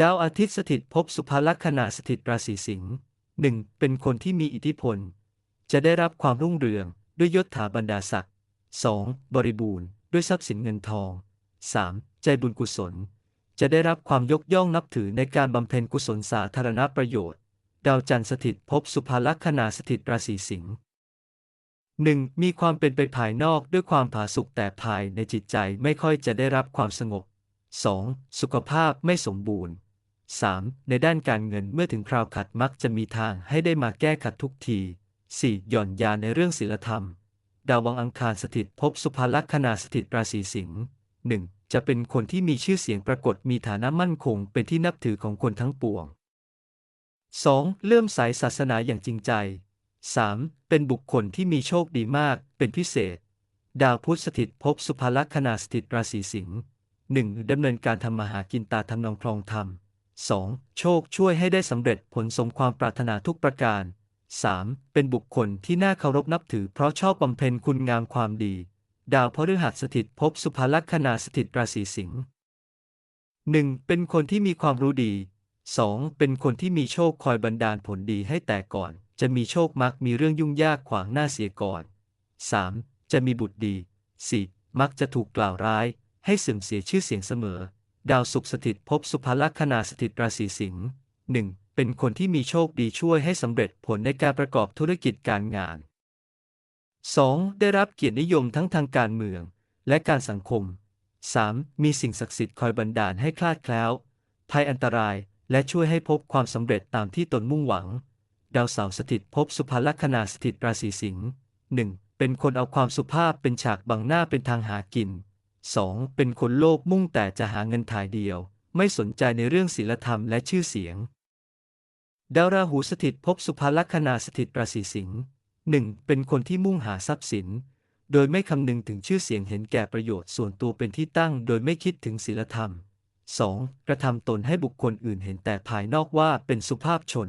ดาวอาทิตย์สถิตภพสุภลัคนาสถิตราศีสิงห์หนึ่งเป็นคนที่มีอิทธิพล จะได้รับความรุ่งเรืองด้วยยศถาบรรดาศักดิ์ 2. บริบูรณ์ ด้วยทรัพย์สินเงินทอง 3. ใจบุญกุศล จะได้รับความยกย่องนับถือในการบำเพ็ญกุศลสาธารณประโยชน์ ดาวจันทร์สถิตภพสุภลัคนาสถิตราศีสิงห์หนึ่งมีความเป็นไปภายนอกด้วยความผาสุกแต่ภายในจิตใจไม่ค่อยจะได้รับความสงบ 2. สุขภาพไม่สมบูรณ์ 3. ในด้านการเงินเมื่อถึงคราวขัดมักจะมีทางให้ได้มาแก้ขัดทุกที 4. หย่อนยานในเรื่องศีลธรรม ดาววังอังคารสถิตภพสุภลัคนาสถิตราศีสิงห์หนึ่งจะเป็นคนที่มีชื่อเสียงปรากฏมีฐานะมั่นคงเป็นที่นับถือของคนทั้งปวง 2. เลื่อมใสศาสนาอย่างจริงใจ 3. เป็นบุคคลที่มีโชคดีมากเป็นพิเศษ ดาวพุธสถิตภพสุภลัคนาสถิตราศีสิงห์ หนึ่งดำเนินการทำมาหากินตาทำนองคลองธรรม 2. โชคช่วยให้ได้สำเร็จผลสมความปรารถนาทุกประการ 3. เป็นบุคคลที่น่าเคารพนับถือเพราะชอบบำเพ็ญคุณงามความดี ดาวพฤหัสสถิตภพสุภลัคนาสถิตราศีสิงห์หนึ่งเป็นคนที่มีความรู้ดี 2. เป็นคนที่มีโชคคอยบันดาลผลดีให้แต่ก่อน จะมีโชคมักมีเรื่องยุ่งยากขวางหน้าเสียก่อน 3. จะมีบุตรดี 4. มักจะถูกกล่าวร้าย ให้เสื่อมเสียชื่อเสียงเสมอ ดาวศุกร์สถิตภพสุภลัคนาสถิตราศีสิงห์หนึ่งเป็นคนที่มีโชคดีช่วยให้สำเร็จผลในการประกอบธุรกิจการงาน 2. ได้รับเกียรตินิยมทั้งทางการเมือง และการสังคม 3. มีสิ่งศักดิ์สิทธิ์คอยบันดาลให้คลาดแคล้ว ภัยอันตรายและช่วยให้พบความสำเร็จตามที่ตนมุ่งหวัง ดาวเสาร์สถิตภพสุภลัคนาสถิตราศีสิงห์หนึ่งเป็นคนเอาความสุภาพเป็นฉากบังหน้าเป็นทางหากิน 2. เป็นคนโลภมุ่งแต่จะหาเงินถ่ายเดียว ไม่สนใจในเรื่องศีลธรรมและชื่อเสียง ดาวราหูสถิตภพสุภลัคนาสถิตราศีสิงห์หนึ่งเป็นคนที่มุ่งหาทรัพย์สิน โดยไม่คำนึงถึงชื่อเสียงเห็นแก่ประโยชน์ส่วนตัวเป็นที่ตั้ง โดยไม่คิดถึงศีลธรรม 2. กระทำตนให้บุคคลอื่นเห็นแต่ภายนอกว่าเป็นสุภาพชน